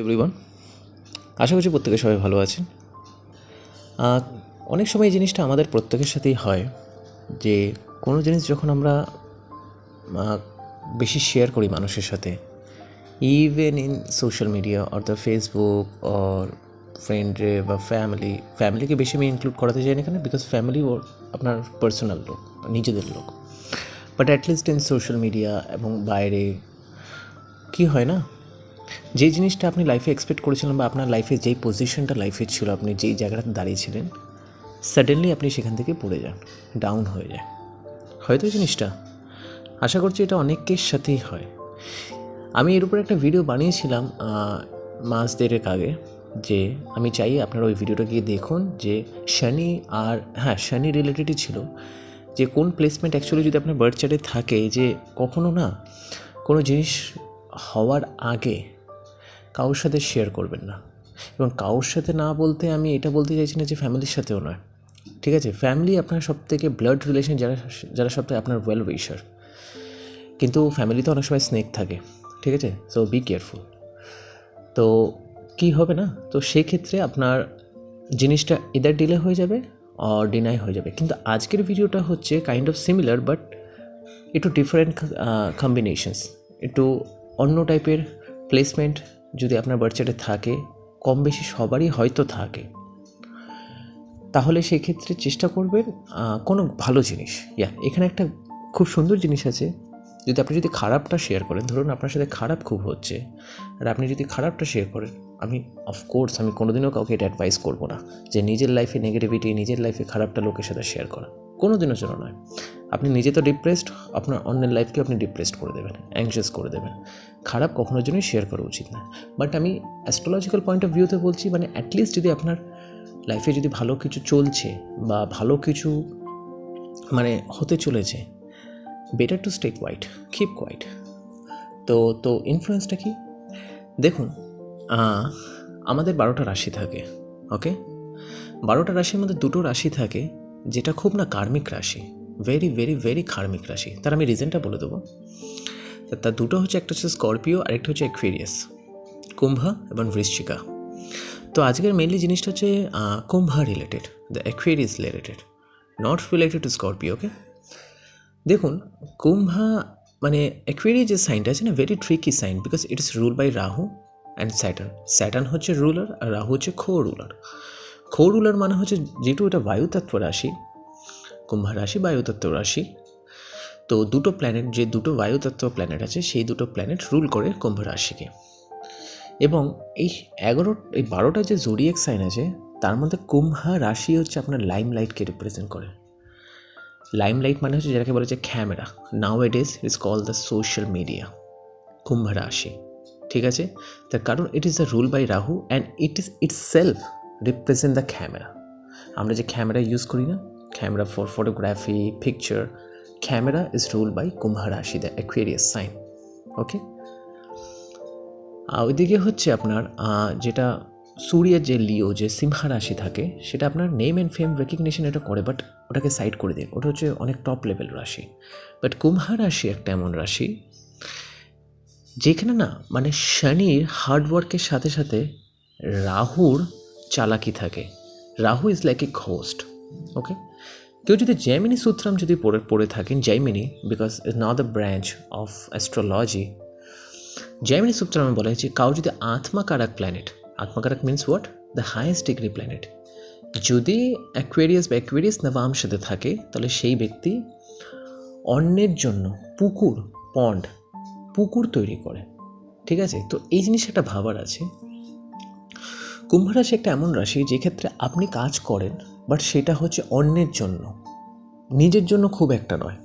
Everyone আশা করছি প্রত্যেকে সবাই ভালো আছেন। অনেক সময় এই জিনিসটা আমাদের প্রত্যেকের সাথেই হয় যে কোনো জিনিস যখন আমরা বেশি শেয়ার করি মানুষের সাথে even in social media or the Facebook or ফ্রেন্ডে বা ফ্যামিলি ফ্যামিলিকে বেশি আমি ইনক্লুড করাতে চাই না এখানে বিকজ ফ্যামিলি ওর আপনার পার্সোনাল লোক, নিজেদের লোক। But at least in social media এবং বাইরে, কি হয় না? যে জিনিসটা আপনি লাইফে এক্সপেক্ট করেছিলেন বা আপনার লাইফে যেই পজিশনটা লাইফে ছিল, আপনি যেই জায়গাটাতে দাঁড়িয়েছিলেন সাডেনলি আপনি সেখান থেকে পড়ে যান ডাউন হয়ে যায়। হয়তো জিনিসটা? আশা করছি এটা অনেকের সাথেই হয়। আমি এর উপর একটা ভিডিও বানিয়েছিলাম মাস দেড়েক আগে, যে আমি চাই আপনারা ওই ভিডিওটা গিয়ে দেখুন যে শনি আর হ্যাঁ শনি রিলেটেডই ছিল, যে কোন প্লেসমেন্ট অ্যাকচুয়ালি যদি আপনার বার্থ চার্টে থাকে, যে কখনো না কোনো জিনিস হওয়ার আগে কারোর সাথে শেয়ার করবেন না। এবং কারোর সাথে না বলতে আমি এটা বলতে চাইছি না যে ফ্যামিলির সাথেও নয়। ঠিক আছে? ফ্যামিলি আপনার সব থেকে ব্লাড রিলেশন যারা যারা সব থেকে আপনার ওয়েল উইশার কিন্তু ফ্যামিলিতে অনেক সময় স্নেক থাকে। ঠিক আছে? সো বি কেয়ারফুল তো কি হবে না? তো সেক্ষেত্রে আপনার জিনিসটা ইদার ডিলে হয়ে যাবে আর ডিনাই হয়ে যাবে। কিন্তু আজকের ভিডিওটা হচ্ছে কাইন্ড অফ সিমিলার বাট একটু ডিফারেন্ট কম্বিনেশনস একটু অন্য টাইপের প্লেসমেন্ট যদি আপনার বাচ্চাটা থাকে কম বেশি সবারই হয়তো থাকে। তাহলে সেই ক্ষেত্রে চেষ্টা করবেন কোনো ভালো জিনিস। ইয়া, এখানে একটা খুব সুন্দর জিনিস আছে। যদি আপনি যদি খারাপটা শেয়ার করেন, ধরুন আপনার সাথে খারাপ খুব হচ্ছে, আর আপনি যদি খারাপটা শেয়ার করেন, আমি অফকোর্স আমি কোনোদিনও কাউকে এটা অ্যাডভাইস করব না যে নিজের লাইফে নেগেটিভিটি নিজের লাইফে খারাপটা লোকের সাথে শেয়ার করা। কোনো দিনের জন্য নয়। আপনি নিজে তো ডিপ্রেসড আপনার অন্যের লাইফকে আপনি ডিপ্রেসড করে দেবেন অ্যাংশিয়াস করে দেবেন। খারাপ কখনোর জন্যই শেয়ার করা উচিত না। বাট আমি অ্যাস্ট্রোলজিক্যাল পয়েন্ট অফ ভিউতে বলছি মানে অ্যাটলিস্ট যদি আপনার লাইফে যদি ভালো কিছু চলছে বা ভালো কিছু মানে হতে চলেছে better to stay quiet keep quiet তো তো ইনফ্লুয়েন্সটা কি? দেখুন আমাদের বারোটা রাশি থাকে ওকে বারোটা রাশির মধ্যে দুটো রাশি থাকে যেটা খুব না কার্মিক রাশি ভেরি ভেরি ভেরি কার্মিক রাশি। তার আমি রিজনটা বলে দেবো। তার দুটো হচ্ছে, একটা হচ্ছে স্করপিও আর একটা হচ্ছে অ্যাকুয়েরিয়াস কুম্ভা এবং বৃশ্চিকা। তো আজকের মেনলি জিনিসটা হচ্ছে Kumbha related the Aquarius related not related to Scorpio okay দেখুন, কুম্ভা মানে অ্যাকুয়ারিয়া যে সাইনটা আছে না very tricky sign because it is rule by Rahu and Saturn Saturn হচ্ছে রুলার আর রাহু হচ্ছে খো রুলার খো রুলার মানে হচ্ছে যেটু এটা বায়ুতত্ত্ব রাশি, কুম্ভা রাশি, বায়ুতত্ত্ব রাশি, তো দুটো প্ল্যানেট যে দুটো বায়ুতত্ত্ব প্ল্যানেট আছে, সেই দুটো প্ল্যানেট রুল করে কুম্ভ রাশিকে। এবং এই এগারো, এই বারোটা যে জোরিয়েক সাইন আছে, তার মধ্যে কুম্ভা রাশি হচ্ছে আপনার লাইম লাইটকে রিপ্রেজেন্ট করে। লাইমলাইট মানে হচ্ছে যেটাকে বলে হচ্ছে camera now it is is call the social media Kumbh rashi. ঠিক আছে? তার কারণ it is the rule by Rahu and it is itself represent the camera আমরা যে ক্যামেরা ইউজ করি না camera for photography picture camera is rule by Kumbh rashi the Aquarius sign ওকে ওইদিকে হচ্ছে আপনার যেটা সূর্যের যে লিও, যে সিংহা রাশি থাকে, সেটা আপনার নেম অ্যান্ড ফেম রেকগনিশন এটা করে বাট ওটাকে সাইড করে দিন। ওটা হচ্ছে অনেক টপ লেভেল রাশি। বাট কুম্ভা রাশি একটা এমন রাশি, যেখানে না মানে শনির হার্ডওয়ার্কের সাথে সাথে রাহুর চালাকি থাকে। Rahu is like a ghost okay কেউ যদি জ্যামিনি সূত্রাম যদি পড়ে পড়ে থাকেন Jaimini because is not the branch of astrology Jaimini সূত্রামে বলা হয়েছে কাউ যদি Atmakaraka planet Atmakaraka means what the highest degree planet যদি অ্যাকুয়ারিয়াস বা অ্যাকুয়ারিয়াস নবাম সাথে থাকে, তাহলে সেই ব্যক্তি অন্যের জন্য পুকুর পন্ড পুকুর তৈরি করে, ঠিক আছে? তো এই জিনিস একটা ভাবার আছে। কুম্ভ রাশি একটা এমন রাশি যে ক্ষেত্রে আপনি কাজ করেন বাট সেটা হচ্ছে অন্যের জন্য। নিজের জন্য খুব একটা নয়।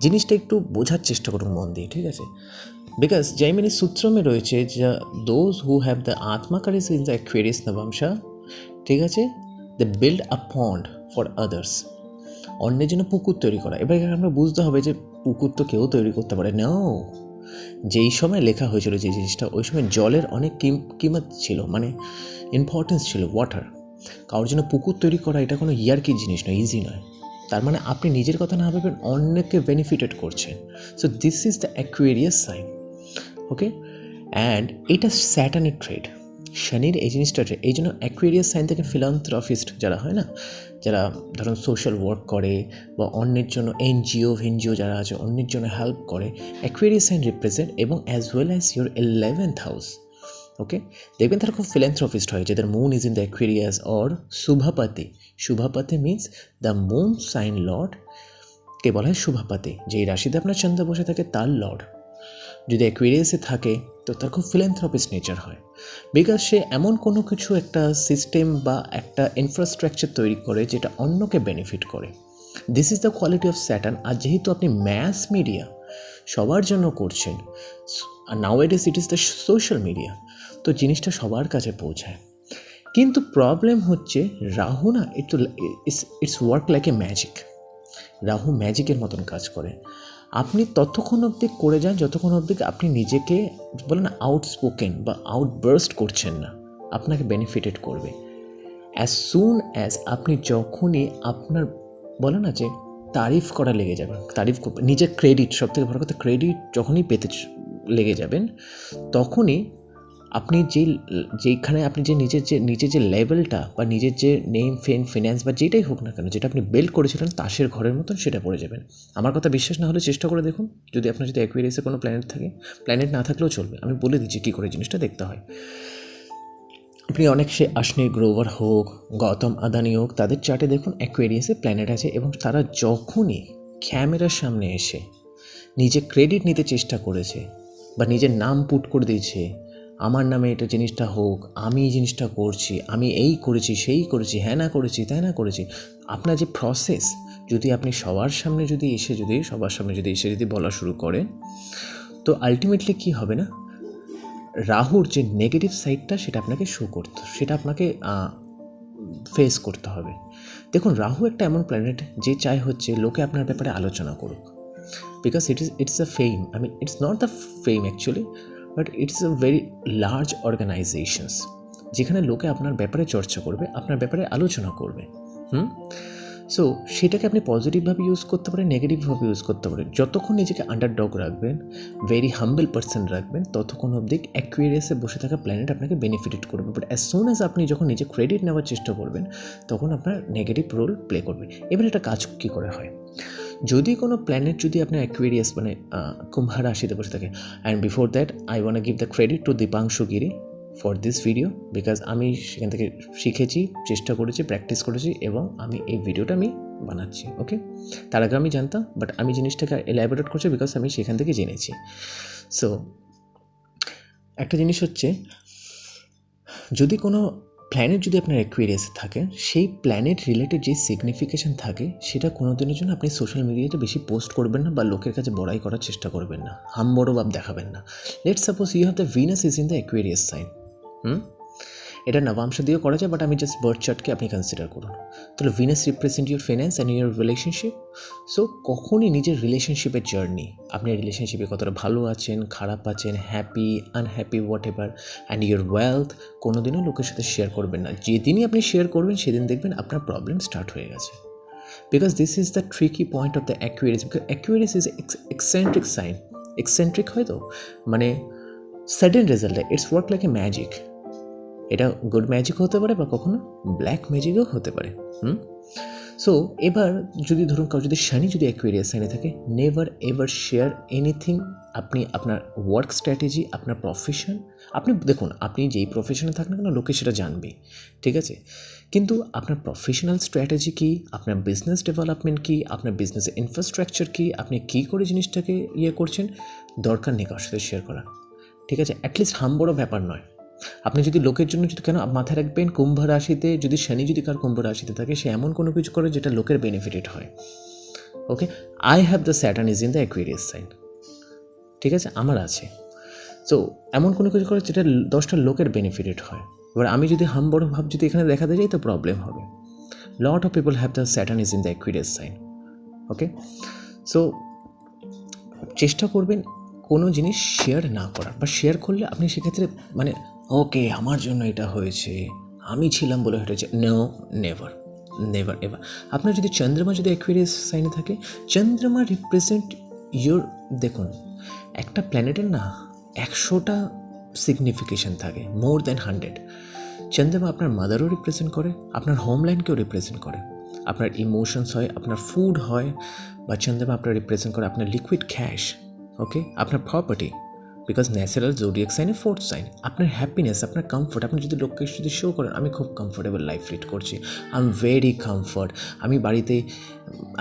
জিনিসটা একটু বোঝার চেষ্টা করুন মন দিয়ে, ঠিক আছে? বিকজ জৈমিনী সূত্রমে রয়েছে যা those who have the atmakaris in the Aquarius navamsha ঠিক আছে? The build a pond for others অন্যের জন্য পুকুর তৈরি করা। এবার আমরা বুঝতে হবে যে পুকুর তো কেউ তৈরি করতে পারে। না যেই সময় লেখা হয়েছিল যে জিনিসটা, ওই সময় জলের অনেক কিম, কিমত ছিল মানে ইম্পর্টেন্স ছিল ওয়াটার কারোর জন্য পুকুর তৈরি করা এটা কোনো ইয়ারকি জিনিস নয় ইজি নয়। তার মানে আপনি নিজের কথা না ভাবেন অনেককে বেনিফিটেড করছেন। So this is the Aquarius sign okay and এটা স্যাটানের ট্রেড শনির এই জিনিসটা। এই জন্য অ্যাকুয়ারিয়াস সাইন থেকে ফিলান্থ্রফিস্ট যারা হয় না, যারা ধরুন সোশ্যাল ওয়ার্ক করে বা অন্যের জন্য এনজিও ভেনজিও যারা আছে, অন্যের জন্য হেল্প করে অ্যাকুয়ারিয়াস সাইন রিপ্রেজেন্ট এবং as well as your eleventh house okay দেখবেন তারা খুব ফিলেন্থ্রফিস্ট হয়, যাদের moon is in the Aquarius or Shubhapati Shubhapati means the moon sign lord কে বলা হয় শুভাপাতি যেই রাশিতে আপনার চন্দ্র বসে থাকে, তার লর্ড যদি অ্যাকুয়ারিয়াসে থাকে, তো তার খুব ফিলেন্থ্রপিস্ট নেচার হয়। বিকজ সে এমন কোনো কিছু একটা সিস্টেম বা একটা ইনফ্রাস্ট্রাকচার তৈরি করে, যেটা অন্যকে বেনিফিট করে। This is the quality of Saturn আর যেহেতু আপনি ম্যাস মিডিয়া সবার জন্য করছেন, আর now it is it is the social media তো জিনিসটা সবার কাছে পৌঁছায়। কিন্তু প্রবলেম হচ্ছে রাহু না it's it's work like a magic Rahu ম্যাজিকের মতন কাজ করে। আপনি ততক্ষণ অবধি করে যান যতক্ষণ অবধি আপনি নিজেকে বলেন আউটস্পোকেন বা আউটবার্স্ট করছেন না। আপনাকে বেনিফিটেড করবে। অ্যাজ সুন অ্যাজ আপনি যখনই আপনার বলে না যে তারিফ করা লেগে যাবেন তারিফ নিজের ক্রেডিট সব থেকে বড় কথা ক্রেডিট যখনই পেতে লেগে যাবেন, তখনই আপনি যেই যেইখানে আপনি যে নিজের যে নিজের যে লেভেলটা বা নিজের যে নেম ফেন ফিন্যান্স বা যেটাই হোক না কেন, যেটা আপনি বিল্ড করেছিলেন তাসের ঘরের মতন সেটা পড়ে যাবেন। আমার কথা বিশ্বাস না হলে চেষ্টা করে দেখুন, যদি আপনার যদি অ্যাকুয়ারিয়াসে কোনো প্ল্যানেট থাকে প্ল্যানেট না থাকলেও চলবে। আমি বলে দিচ্ছি কী করে জিনিসটা দেখতে হয়। আপনি অনেক সে আশনি গ্রোভার হোক, গৌতম আদানি হোক, তাদের চার্টে দেখুন অ্যাকুয়ারিয়াসে প্ল্যানেট আছে এবং তারা যখনই ক্যামেরার সামনে এসে নিজে ক্রেডিট নিতে চেষ্টা করেছে বা নিজের নাম পুট করে দিয়েছে আমার নামে এটা জিনিসটা হোক, আমি এই জিনিসটা করছি, আমি এই করেছি, সেই করেছি হ্যাঁ না করেছি, তাই না করেছি। আপনার যে প্রসেস যদি আপনি সবার সামনে যদি এসে, যদি সবার সামনে যদি এসে যদি বলা শুরু করেন তো আলটিমেটলি কী হবে না? রাহুর যে নেগেটিভ সাইডটা সেটা আপনাকে শো করতে, সেটা আপনাকে ফেস করতে হবে। দেখুন, রাহু একটা এমন প্ল্যানেট যে চাই হচ্ছে লোকে আপনার ব্যাপারে আলোচনা করুক। Because it is it's a fame I mean it's not the fame actually but it's a very large organisations, যেখানে লোকে আপনার ব্যাপারে চর্চা করবে, আপনার ব্যাপারে আলোচনা করবে, হুম? সো সেটাকে আপনি পজিটিভভাবে ইউজ করতে পারেন নেগেটিভভাবে ইউজ করতে পারেন। যতক্ষণ নিজেকে আন্ডারডগ রাখবেন ভেরি হাম্বল পার্সন রাখবেন, ততক্ষণ অবধি অ্যাকুয়ারিয়াসে বসে থাকা প্ল্যানেট আপনাকে বেনিফিটেড করবে। বাট অ্যাজ সুন অ্যাজ আপনি যখন নিজে ক্রেডিট নেওয়ার চেষ্টা করবেন, তখন আপনার নেগেটিভ রোল প্লে করবে। এবার এটা কাজ কী করে হয়? যদি কোনো প্ল্যানেট যদি আপনার অ্যাকুয়ারিয়াস মানে কুম্ভা রাশিতে বসে থাকে and before that I want give the credit to Dipanshu Giri for this video because আমি সেখান থেকে শিখেছি, চেষ্টা করেছি প্র্যাকটিস করেছি, এবং আমি এই ভিডিওটা আমি বানাচ্ছি ওকে তার আগে আমি জানতাম বাট আমি জিনিসটাকে এলাবোরেট করছি বিকজ আমি সেখান থেকে জেনেছি। সো একটা জিনিস হচ্ছে, যদি কোনো প্ল্যানেট যদি আপনার অ্যাকুয়ারিয়াসে থাকে, সেই প্ল্যানেট রিলেটেড যে সিগনিফিকেশান থাকে, সেটা কোনো দিনের জন্য আপনি সোশ্যাল মিডিয়াতে বেশি পোস্ট করবেন না বা লোকের কাছে বড়াই করার চেষ্টা করবেন না। হাম বড় ভাব দেখাবেন না। Let suppose you have the Venus is in the Aquarius sign hmm? এটা নবাংশ দিয়েও করা যায় বাট আমি জাস্ট বার্থ চার্টকে আপনি কনসিডার করুন। তাহলে Venus represent your finance and your relationship so কখনই নিজের রিলেশনশিপের জার্নি আপনি রিলেশনশিপে কতটা ভালো আছেন, খারাপ আছেন happy unhappy whatever and your wealth কোনো দিনও লোকের সাথে শেয়ার করবেন না। যেদিনই আপনি শেয়ার করবেন, সেদিন দেখবেন আপনার প্রবলেম স্টার্ট হয়ে গেছে। Because this is the tricky point of the Aquarius because Aquarius is eccentric sign eccentric হয় তো? মানে sudden result it's work like a magic এটা গুড ম্যাজিক হতে পারে বা কখনো ব্ল্যাক ম্যাজিকও হতে পারে, হুম? সো এবার যদি ধরুন কাউ যদি শনি যদি অ্যাকুয়ারিয়াস সাইনে থাকে নেভার এভার শেয়ার এনিথিং আপনি আপনার ওয়ার্ক স্ট্র্যাটেজি আপনার প্রফেশন আপনি দেখুন, আপনি যেই প্রফেশনে থাকেন না কেন, লোকে সেটা জানবে ঠিক আছে? কিন্তু আপনার প্রফেশনাল স্ট্র্যাটেজি কী? আপনার বিজনেস ডেভেলপমেন্ট কী? আপনার বিজনেসের ইনফ্রাস্ট্রাকচার কী? আপনি কী করে জিনিসটাকে ইয়ে করছেন? দরকার নেই কারোর সাথে শেয়ার করা ঠিক আছে? অ্যাটলিস্ট হাম বড় ব্যাপার নয়। আপনি যদি লোকের জন্য যদি কেন মাথায় রাখবেন, কুম্ভ রাশিতে যদি শনি যদি কার কুম্ভ রাশিতে থাকে, সে এমন কোনো কিছু করে যেটা লোকের বেনিফিটেড হয়। Okay I have the Saturn is in the Aquarius sign ঠিক আছে? আমার আছে। সো এমন কোনো কিছু করে যেটা দশটা লোকের বেনিফিটেড হয়। এবার আমি যদি হাম বড় ভাব যদি এখানে দেখাতে যাই তো প্রবলেম হবে। Lot of people have the Saturn is in the Aquarius sign okay so চেষ্টা করবেন কোনো জিনিস শেয়ার না করার। বা শেয়ার করলে আপনি সেক্ষেত্রে মানে ওকে, আমার জন্য এটা হয়েছে। আমি ছিলাম বলে হয়েছে। নো নেভার নেভার এভার আপনার যদি চন্দ্রমা যদি অ্যাকুয়ারিয়াস সাইনে থাকে, চন্দ্রমা রিপ্রেজেন্ট ইয়োর দেখুন, একটা প্ল্যানেটের না একশোটা সিগনিফিকেশন থাকে মোর দ্যান হান্ড্রেড চন্দ্রমা আপনার মাদারও রিপ্রেজেন্ট করে, আপনার হোমল্যান্ডকেও রিপ্রেজেন্ট করে। আপনার ইমোশনস হয়, আপনার ফুড হয়, বা চন্দ্রমা আপনার রিপ্রেজেন্ট করে, আপনার লিকুইড ক্যাশ ওকে আপনার প্রপার্টি বিকজ ন্যাচারাল জোডিয়াক সাইনে ফোর্থ সাইন আপনার হ্যাপিনেস আপনার কমফোর্ট আপনি যদি লোককে যদি শো করেন, আমি খুব কমফোর্টেবল লাইফ লিড করছি। আই এম ভেরি কমফোর্ট আমি বাড়িতে,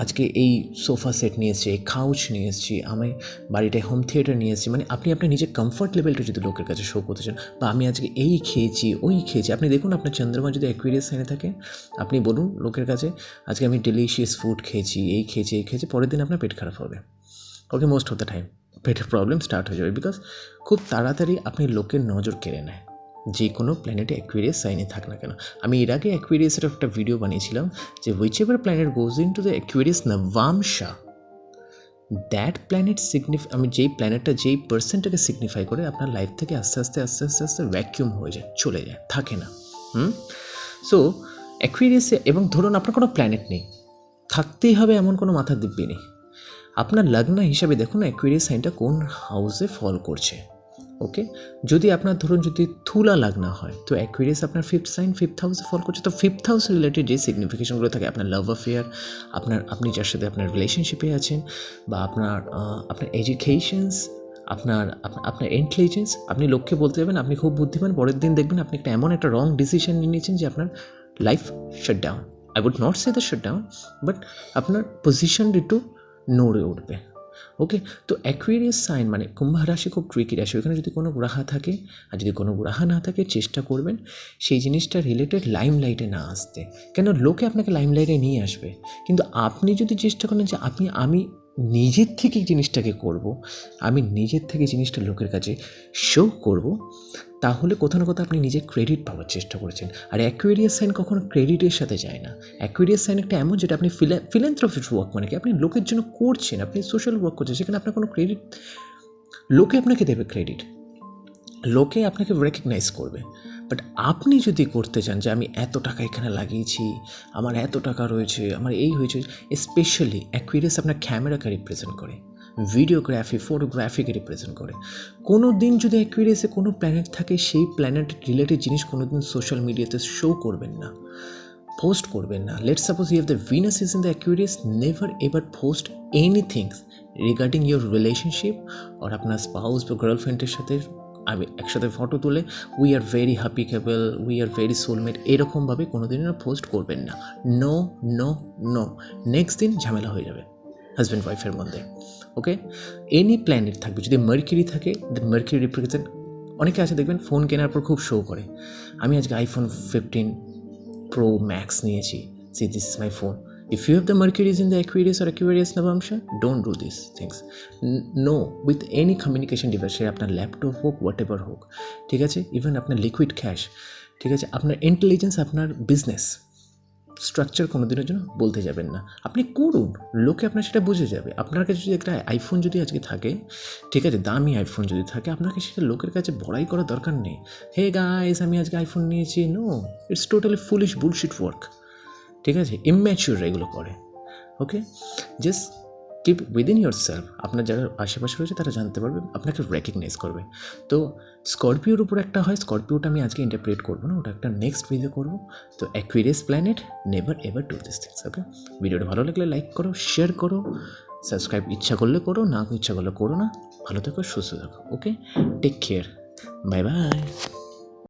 আজকে এই সোফা সেট নিয়ে এসেছি, এই কাউচ নিয়ে এসেছি, আমি বাড়িটায় হোম থিয়েটার নিয়ে এসেছি। মানে আপনি আপনার নিজের কমফর্ট লেভেলটা যদি লোকের কাছে শো করতে চান, বা আমি আজকে এই খেয়েছি, ওই খেয়েছি, আপনি দেখুন আপনার চন্দ্রমা যদি অ্যাকুইরিয়াস সাইনে থাকে, আপনি বলুন লোকের কাছে, আজকে আমি ডেলিশিয়াস ফুড খেয়েছি, এই খেয়েছি এই খেয়েছি, পরের দিন আপনার পেট খারাপ হবে। Okay most of the time পেটের প্রবলেম স্টার্ট হয়ে যাবে বিকজ খুব তাড়াতাড়ি আপনি লোকের নজর কেড়ে নেয়। যে কোনো প্ল্যানেটে অ্যাকুইরিয়াস সাইনে থাক না কেন। আমি এর আগে অ্যাকুইরিয়াসের একটা ভিডিও বানিয়েছিলাম যে whichever planet goes into the Aquarius navamsha that planet signify আমি যেই প্ল্যানেটটা যেই পার্সেন্টটাকে সিগনিফাই করে আপনার লাইফ থেকে আস্তে আস্তে আস্তে আস্তে আস্তে ভ্যাকিউম হয়ে যায়, চলে যায়, থাকে না। হুম? সো অ্যাকুইরিয়াসে এবং ধরুন আপনার কোনো প্ল্যানেট নেই, থাকতেই হবে এমন কোনো মাথার দিব্যি নেই। আপনার লগ্ন হিসাবে দেখুন অ্যাকুইরিয়াস সাইনটা কোন হাউসে ফল করছে ওকে যদি আপনার ধরুন, যদি থুলা লাগনা হয়, তো অ্যাকুইরিয়াস আপনার ফিফথ সাইন ফিফথ হাউসে ফল করছে, তো ফিফথ হাউস রিলেটেড যে সিগনিফিকেশনগুলো থাকে, আপনার লাভ অ্যাফেয়ার আপনার, আপনি যার সাথে আপনার রিলেশনশিপে আছেন, বা আপনার আপনার এডুকেশনস আপনার, আপ- আপনার ইন্টেলিজেন্স আপনি লক্ষ্যে বলতে যাবেন, আপনি খুব বুদ্ধিমান, পরের দিন দেখবেন আপনি একটা এমন একটা রং ডিসিশন নিয়ে নিয়েছেন যে আপনার life shut down I would not say the shut down but আপনার পজিশন একটু নড়ে উঠবে। ওকে তো অ্যাকুয়ারিয়াস সাইন মানে কুম্ভ রাশি খুব ট্রিকি রাশি। ওখানে যদি কোনো গ্রাহা থাকে, আর যদি কোনো গ্রাহা না থাকে, চেষ্টা করবেন সেই জিনিসটা রিলেটেড লাইম লাইটে না আসতে। কেন? লোকে আপনাকে লাইম লাইটে নিয়ে আসবে। কিন্তু আপনি যদি চেষ্টা করেন যে আপনি, আমি নিজের থেকে জিনিসটাকে করব, আমি নিজের থেকে জিনিসটা লোকের কাছে শো করব তাহলে কোথাও না কোথাও আপনি নিজে ক্রেডিট পাওয়ার চেষ্টা করেছেন। আর অ্যাকুয়ারিয়াস সাইন কখনো ক্রেডিটের সাথে যায় না। অ্যাকুয়ারিয়াস সাইন একটা এমন, যেটা আপনি ফিলেন্থ্রফিক ওয়ার্ক মানে কি? আপনি লোকের জন্য করছেন, আপনি সোশ্যাল ওয়ার্ক করছেন, সেখানে আপনার কোনো ক্রেডিট লোকে আপনাকে দেবে ক্রেডিট লোকে আপনাকে রেকগনাইজ করবে। বাট আপনি যদি করতে চান যে আমি এত টাকা এখানে লাগিয়েছি, আমার এত টাকা রয়েছে, আমার এই হয়েছে স্পেশালি অ্যাকুয়ারিয়াস আপনার ক্যামেরাকে রিপ্রেজেন্ট করে। ভিডিওগ্রাফি ফটোগ্রাফিকে রিপ্রেজেন্ট করে। কোনো দিন যদি অ্যাকুয়ারিয়াসে কোনো প্ল্যানেট থাকে, সেই প্ল্যানেট রিলেটেড জিনিস কোনো দিন সোশ্যাল মিডিয়াতে শো করবেন না পোস্ট করবেন না। Let suppose you have the Venus is in the Aquarius never ever post anything regarding your relationship আর আপনার স্পাউস বা গার্লফ্রেন্ডের সাথে আমি একসাথে ফটো তুলে উই আর ভেরি হ্যাপি কেবল উই আর ভেরি সোলমেট এরকমভাবে কোনো দিন পোস্ট করবেন না। নো নো নো নেক্সট দিন ঝামেলা হয়ে যাবে। হাজব্যান্ড ওয়াইফের মধ্যে, ওকে? এনি প্ল্যানেট থাকবে, যদি মার্কিরি থাকে মার্কিরি রিপ্রেজেন্ট অনেকে আছে দেখবেন ফোন কেনার পর খুব শো করে। আমি আজকে আইফোন ফিফটিন প্রো ম্যাক্স নিয়েছি see this is my phone if you have the Mercury's in the Aquarius R Aquarius navamsha don't do this things no with any communication device say আপনার laptop হোক what ever হোক, ঠিক আছে? Even আপনার liquid cash ঠিক আছে? আপনার intelligence আপনার বিজনেস স্ট্রাকচার কোনো দিনের জন্য বলতে যাবেন না। আপনি করুন, লোকে আপনার সেটা বুঝে যাবে। আপনার কাছে যদি একটা আইফোন যদি আজকে থাকে, ঠিক আছে, দামি আইফোন যদি থাকে, আপনাকে সেটা লোকের কাছে বড়াই করার দরকার নেই। হে গাইস আমি আজকে আইফোন নিয়েছি। No it's totally foolish bullshit work ঠিক আছে ইম্যাচিওর এগুলো করে। Okay just keep within yourself আপনার যারা আশেপাশে রয়েছে, তারা জানতে পারবে, আপনাকে রেকগনাইজ করবে। তো স্করপিওর উপর একটা হয় স্করপিওটা আমি আজকে ইন্টারপ্রেট করব না, ওটা একটা নেক্সট ভিডিও করব। তো Aquarius planet never ever do this things okay ভিডিওটা ভালো লাগলে লাইক করো শেয়ার করো সাবস্ক্রাইব ইচ্ছা করলে করো, না ইচ্ছা করলে করো না। ভালো থাকো, সুস্থ থাকো okay take care bye bye